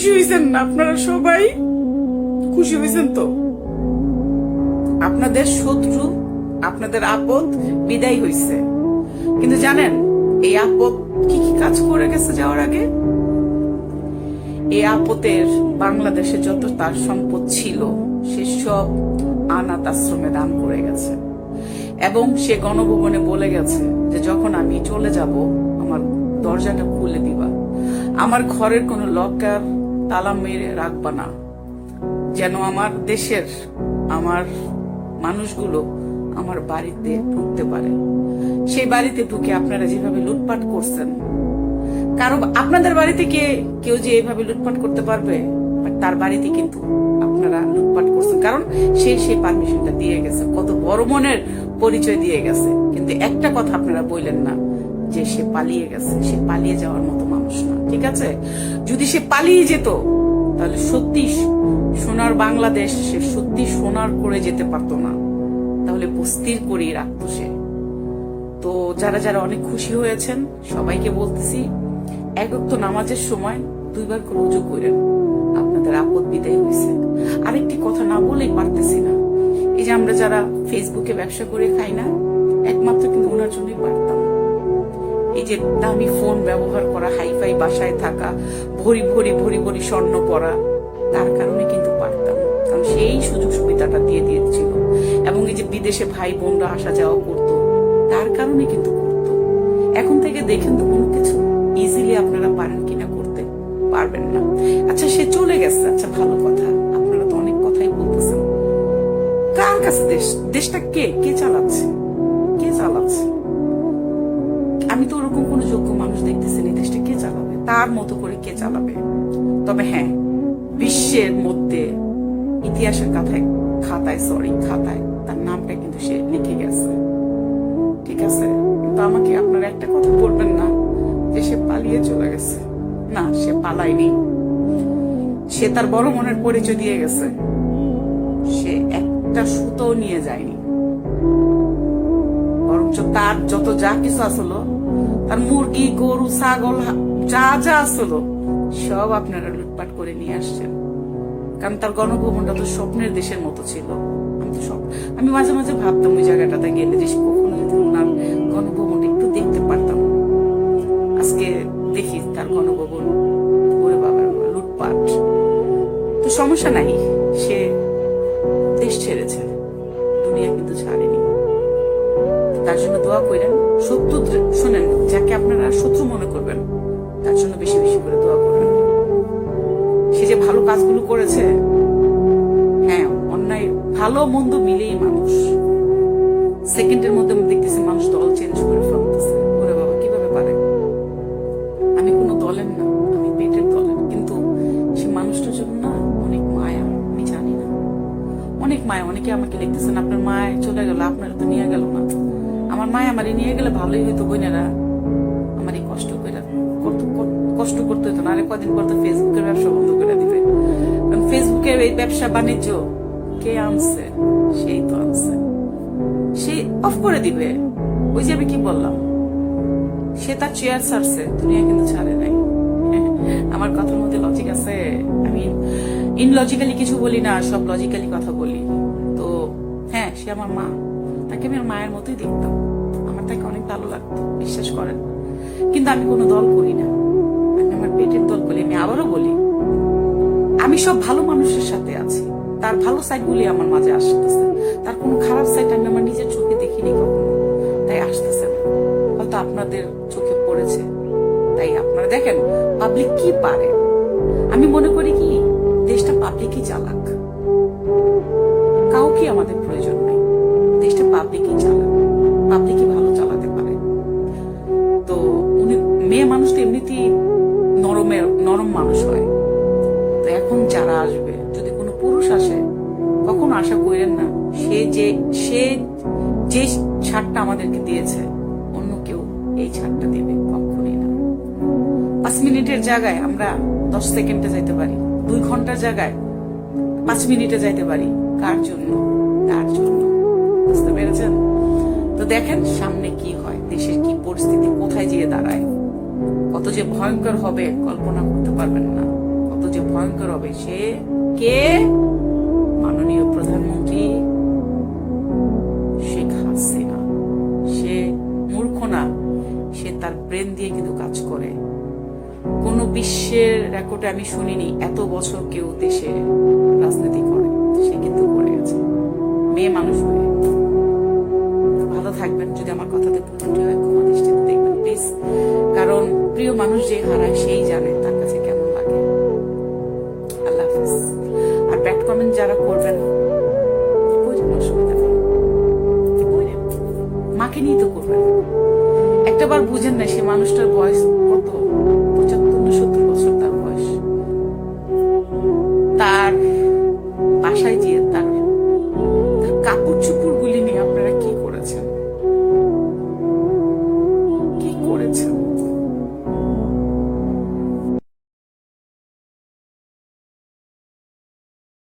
খুশি হয়েছেন না আপনারা সবাই? খুশি হয়েছেন তো? আপনাদের শত্রু, আপনাদের আপদ বিদায় হইছে। কিন্তু জানেন, এই আপদ কি কি কাজ করে গেছে যাওয়ার আগে? এই আপদের বাংলাদেশে যত তার সম্পদ ছিল, সে সব আনাথ আশ্রমে দান করে গেছে। এবং সে গণভবনে বলে গেছে যে, যখন আমি চলে যাব, আমার দরজাটা খুলে দিবা। আমার ঘরের কোনো লকার তালা মেরে রাখবা না। যেন আমার দেশের, আমার মানুষগুলো আমার বাড়িতে ঢুকতে পারে। সেই বাড়িতে ঢুকে আপনারা যেভাবে লুটপাট করছেন, কারও আপনাদের বাড়িতে কে, কেউ যে এইভাবে লুটপাট করতে পারবে তার বাড়িতে কিন্তু আপনারা লুটপাট করছেন। কারণ সে সেই পারমিশনটা দিয়ে গেছে। কত বড় মনের পরিচয় দিয়ে গেছে। কিন্তু একটা কথা আপনারা বললেন না, যে সে পালিয়ে গেছে। সে পালিয়ে যাওয়ার মতো মানুষ, ঠিক আছে? যদি সে পালিয়ে যেত, তাহলে সত্যি সোনার বাংলাদেশ সে সত্যি সোনার করে যেতে পারতো না। তাহলে বস্তির করেই রাখতো সে। তো যারা যারা অনেক খুশি হয়েছেন, সবাইকে বলতেছি, এক তো নামাজের সময় দুইবার করে উজু করেন। আপনাদের আপদ বিদায় হয়েছে। আরেকটি কথা না বলেই পারতেছি না। এই যে আমরা যারা ফেসবুকে ব্যবসা করে খাই না, একমাত্র কিন্তু ওনার জন্যই পারতাম। এই যে দামি ফোন ব্যবহার করা, হাইফাই বাসায় থাকা, ভরি ভরি ভরি ভরি স্বর্ণ পরা, তার কারণে কিন্তু পারতাম। কারণ সেই সুযোগ সুবিধাটা দিয়ে দিয়েছিল। এবং এই যে বিদেশে ভাই বোনরা আসা যাওয়া করতো, তার কারণে কিন্তু করতো। এখন থেকে দেখেন তো কোনো কিছু ইজিলি আপনারা পারেন কিনা করতে পারবেন না। আচ্ছা সে চলে গেছে। আচ্ছা ভালো কথা। আপনারা তো অনেক কথাই বলতেছেন। কার কাছে দেশ? দেশটা কে? কে চালাচ্ছে? কে চালাচ্ছে? আমি তো ওরকম কোনো যোগ্য মানুষ দেখতেছি না। দেশটা কে চালাবে? তার মতো করে কে চালাবে? তবে হ্যাঁ বিশ্বের মধ্যে ইতিহাসের খাতায় খাতায় সরি খাতায় তার নামটা কিন্তু সে লিখে গেছে। ঠিক আছে? কিন্তু আমাকে আপনারা একটা কথা বলবেন না যে সে পালিয়ে চলে গেছে। না, সে পালায়নি। সে তার বড় মনের পরিচয় দিয়ে গেছে। সে একটা সুতো নিয়ে যায়নি। বরঞ্চ তার যত যা কিছু আসলো তার মুরগি, গরু, ছাগল যা যা আসলো, সব আপনারা লুটপাট করে নিয়ে আসছেন। কারণ তার গণভবনটা তো স্বপ্নের দেশের মতো ছিল। আমি তো আমি মাঝে মাঝে ভাবতাম ওই জায়গাটাতে গেলে যে কখনো যদি ওনার গণভবনটা একটু দেখতে পারতাম। আজকে দেখি তার গণভবন, ওরে লুটপাট। তো সমস্যা নাই, সে দেশ ছেড়েছে, দুনিয়া কিন্তু ছাড়েনি। তার জন্য দোয়া করেন শত্রু শোনেন, যাকে আপনারা শত্রু মনে করবেন, তার জন্য বেশি বেশি করে দোয়া করবেন। সে যে ভালো কাজগুলো করেছে হ্যাঁ অন্যায়, ভালো মন্দ মিলেই মানুষ। সেকেন্ডের মধ্যে আমি দেখতেছি মানুষ দল চেঞ্জ করে ফেলতেছে। ওরে বাবা, কীভাবে পারে? আমি কোনো দলের না, আমি পেটের দলের। কিন্তু সে মানুষটার জন্য না অনেক মায়া, আমি জানি না। অনেক মায়া, অনেকে আমাকে লিখতেছেন, আপনার মায় চলে গেল, আপনার তো নিয়ে গেল না। মায় আমারই নিয়ে গেলে ভালোই হতো বোনেরা আমার এই কষ্ট করে, কষ্ট করতে হতো না। আরে কদিন পর তো ফেসবুকের ব্যবসা বন্ধ করে দিবে। ফেসবুকের এই ব্যবসা বাণিজ্য, কে আনছে? সেই তো আনছে। সে অফ করে দিবে। ওই যে আমি কি বললাম? সে তার চেয়ার ছাড়ছে, দুনিয়া কিন্তু ছাড়ে নাই। আমার কথার মধ্যে লজিক আছে। আমি ইনলজিক্যালি কিছু বলি না, সব লজিক্যালি কথা বলি। তো হ্যাঁ সে আমার মা। তাকে আমি আমার মায়ের মতোই দেখতাম। তাকে অনেক ভালো লাগতো বিশ্বাস করেন। কিন্তু আমি কোনো দল করি না। আমি আমার পেটের দল করি, আমি আবারও বলি, আমি সব ভালো মানুষের সাথে আছি। তার ভালো সাইড গুলি আমার মাঝে আসতেছে। তার কোনো খারাপ সাইড আমি আমার নিজের চোখে দেখিনি কখনো। তাই আসতেছে না। হয়তো আপনাদের চোখে পড়েছে। তাই আপনারা দেখেন পাবলিক কি পারে? আমি মনে করি কি, দেশটা পাবলিকই চালাক। কাউকে আমাদের তো এখন যারা আসবে, যদি কোনো পুরুষ আসে, কখনো আশা করেন না, সে যে সে যে ছাড়টা আমাদেরকে দিয়েছে, অন্য কেউ এই ছাড়টা দেবে কখনোই না। পাঁচ মিনিটের জায়গায় আমরা দশ সেকেন্ডে যাইতে পারি, দুই ঘণ্টার জায়গায় পাঁচ মিনিটে যাইতে পারি, কার জন্য? তার জন্য? বুঝতে পেরেছেন? তো দেখেন সামনে কি হয়, দেশের কি পরিস্থিতি, কোথায় গিয়ে দাঁড়ায়, কত যে ভয়ঙ্কর হবে, কল্পনা করতে পারবেন না। যে ভয়ঙ্কর হবে সে কে? মাননীয় প্রধানমন্ত্রী শেখ হাসিনা। সে মূর্খ না, সে তার ব্রেন দিয়ে কিন্তু কাজ করে। কোন বিশ্বের রেকর্ডে আমি শুনিনি এত বছর কেউ দেশে একটা বার বুঝেন না সে মানুষটার বয়স কত? পঁচাত্তর সত্তর বছর তার বয়স। তার বাসায় গিয়ে তার তার কাপড় চুপড় গুলি নিয়ে আপনারা